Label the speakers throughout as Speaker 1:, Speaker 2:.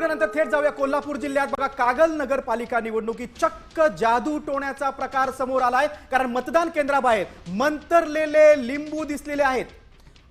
Speaker 1: सिंधुदुर्गनंतर थेट जाऊया कोल्हापूर जिल्ह्यात. बघा कागल नगरपालिका निवडणुकीत चक्क जादू टोण्याचा प्रकार समोर आलाय. कारण मतदान केंद्राबाहेर मंतरलेले लिंबू दिसलेले आहेत.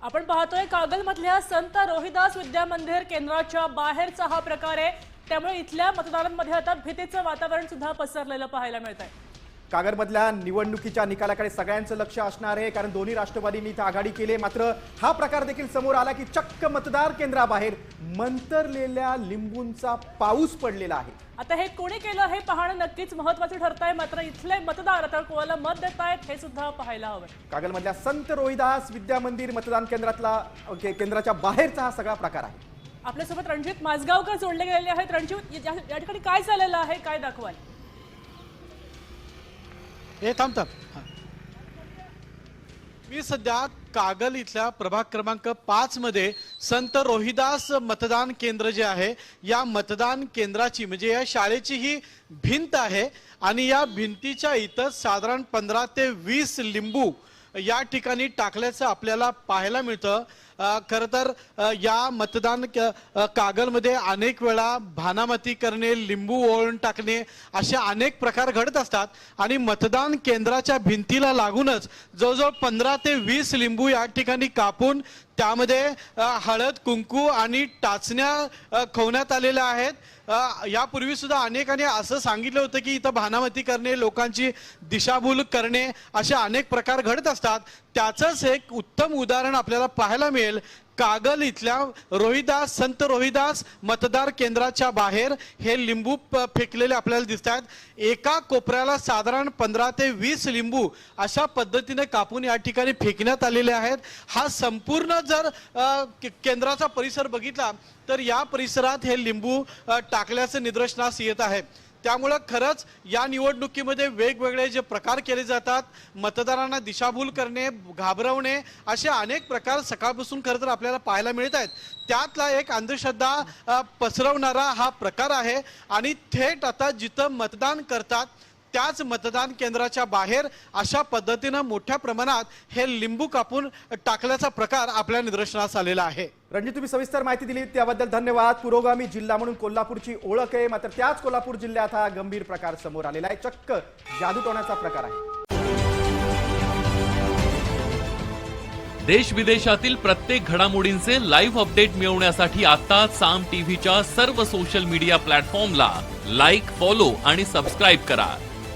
Speaker 2: आपण पाहतोय कागल मधल्या संत रोहिदास विद्या मंदिर केंद्राच्या बाहेरचा हा प्रकार आहे. त्यामुळे इथल्या मतदारांमध्ये आता भीतीचं वातावरण सुद्धा पसरलेलं पाहायला मिळत आहे
Speaker 1: कागलमधल्या निवडणुकीच्या निकालाकडे सगळ्यांचं लक्ष असणार आहे कारण दोन्ही राष्ट्रवादींनी इथं आघाडी केली. मात्र हा प्रकार देखील समोर आला की चक्क मतदार केंद्राबाहेर मंतरलेल्या लिंबूंचा पाऊस पडलेला आहे.
Speaker 2: आता हे कोणी केलं हे पाहणं नक्कीच महत्वाचं ठरत आहे मात्र इथले मतदार आता कोणाला मत देत आहेत हे सुद्धा पाहायला हवं
Speaker 1: कागलमधल्या संत रोहिदास विद्या मंदिर मतदान केंद्रातला के- केंद्राच्या बाहेरचा हा सगळा प्रकार आहे.
Speaker 2: आपल्यासोबत रणजित माझगावकर जोडले गेलेले आहेत. रणजित या या ठिकाणी काय झालेलं आहे? काय दाखवाल?
Speaker 3: हे थांब थांब. मी सध्या कागल इथल्या प्रभाग क्रमांक पाच मध्ये संत रोहिदास मतदान केंद्र जे आहे या मतदान केंद्राची म्हणजे या शाळेची ही भिंत आहे आणि या भिंतीच्या इथं साधारण पंधरा ते वीस लिंबू या ठिकाणी टाकल्याचं आपल्याला पाहायला मिळतं. खरं तर या मतदान क- कागलमध्ये अनेक वेळा भानामती करणे लिंबू ओळून टाकणे असे अनेक प्रकार घडत असतात आणि मतदान केंद्राच्या भिंतीला लागूनच जवळजवळ पंधरा ते वीस लिंबू या ठिकाणी कापून त्यामध्ये हळद कुंकू आणि टाचण्या खवण्यात आलेल्या आहेत. यापूर्वी सुद्धा अनेकांनी असं सांगितलं होतं की इथं भानामती करणे लोकांची दिशाभूल करणे असे अनेक प्रकार घडत असतात. त्याचंच एक उत्तम उदाहरण आपल्याला पाहायला मिळेल. कागल इथल्या रोहिदास संत रोहिदास मतदार केंद्राच्या बाहेर हे लिंबू प- फेकलेले आपल्याला दिसत आहेत एका कोपऱ्याला साधारण पंधरा ते वीस लिंबू अशा पद्धतीने कापून या ठिकाणी फेकण्यात आलेले आहेत. हा संपूर्ण जर केंद्राचा परिसर बघितला तर या परिसरात हे लिंबू टाकल्याचं निदर्शनास येत आहे. त्यामुळं खरंच या निवडणुकीमध्ये वेगवेगळे जे प्रकार केले जातात मतदारांना दिशाभूल करणे घाबरवणे असे अनेक प्रकार सकाळपासून खरं तर आपल्याला पाहायला मिळत आहेत. त्यातला एक अंधश्रद्धा पसरवणारा हा प्रकार आहे आणि थेट आता जिथं मतदान करतात त्याच मतदान केंद्राच्या बाहेर अशा पद्धतीनं मोठ्या प्रमाणात हे लिंबू कापून टाकल्याचा प्रकार आपल्या निदर्शनास आलेला आहे.
Speaker 1: रणजित तुम्ही सविस्तर माहिती दिली त्याबद्दल धन्यवाद. पुरोगामी जिल्हा म्हणून कोल्हापूरची ओळख आहे मात्र त्याच कोल्हापूर जिल्ह्यात हा गंभीर प्रकार समोर आलेला आहे. चक्क जादू टोण्याचा प्रकार आहे.
Speaker 4: देश विदेशातील प्रत्येक घडामोडींचे लाईव्ह अपडेट मिळवण्यासाठी आता साम टीव्हीच्या सर्व सोशल मीडिया प्लॅटफॉर्मला लाईक फॉलो आणि सबस्क्राईब करा.